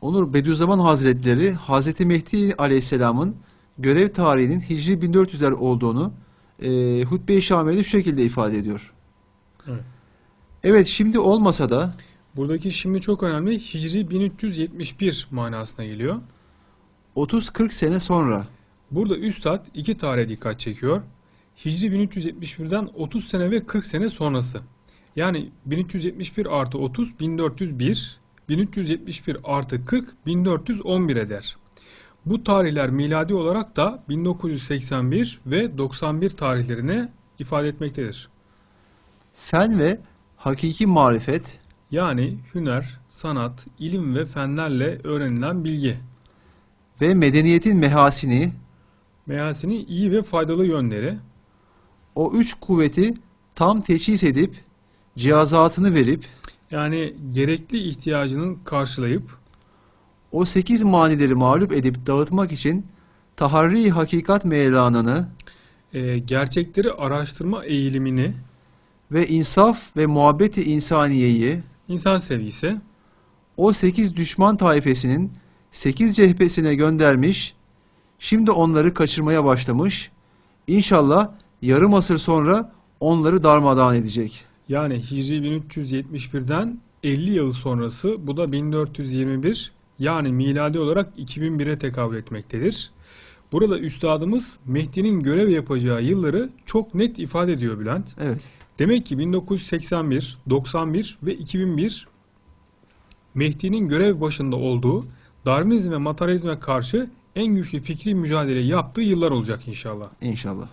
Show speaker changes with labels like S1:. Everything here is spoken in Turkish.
S1: Onur Bediüzzaman Hazretleri Hazreti Mehdi Aleyhisselam'ın görev tarihinin Hicri 1400'ler olduğunu e, Hutbe-i Şamiye'de şu şekilde ifade ediyor.
S2: Evet.
S1: Evet şimdi olmasa da
S2: Buradaki şimdi çok önemli. Hicri 1371 manasına geliyor.
S1: 30-40 sene sonra
S2: Burada Üstad iki tarihe dikkat çekiyor. Hicri 1371'den 30 sene ve 40 sene sonrası. Yani 1371 artı 30 1401, 1371 artı 40 1411 eder. Bu tarihler miladi olarak da 1981 ve 91 tarihlerine ifade etmektedir.
S1: fen ve hakiki marifet
S2: Yani hüner, sanat, ilim ve fenlerle öğrenilen bilgi.
S1: ve medeniyetin mehasini
S2: Meyasinin iyi ve faydalı yönleri,
S1: o üç kuvveti tam teçhiz edip cihazatını verip
S2: yani gerekli ihtiyacının karşılayıp
S1: o sekiz manileri mağlup edip dağıtmak için taharri hakikat meylanını
S2: e, gerçekleri araştırma eğilimini,
S1: ve insaf ve muhabbeti insaniyeyi
S2: insan sevgisi,
S1: o sekiz düşman taifesinin sekiz cephesine göndermiş, şimdi onları kaçırmaya başlamış, İnşallah yarım asır sonra onları darmadağın edecek.
S2: Yani Hicri 1371'den 50 yıl sonrası bu da 1421 yani miladi olarak 2001'e tekabül etmektedir. Burada üstadımız Mehdi'nin görev yapacağı yılları çok net ifade ediyor Bülent.
S1: Evet,
S2: Demek ki 1981, 91 ve 2001 Mehdi'nin görev başında olduğu Darwinizm ve materyalizme karşı en güçlü fikri mücadele yaptığı yıllar olacak inşallah.
S1: inşallah.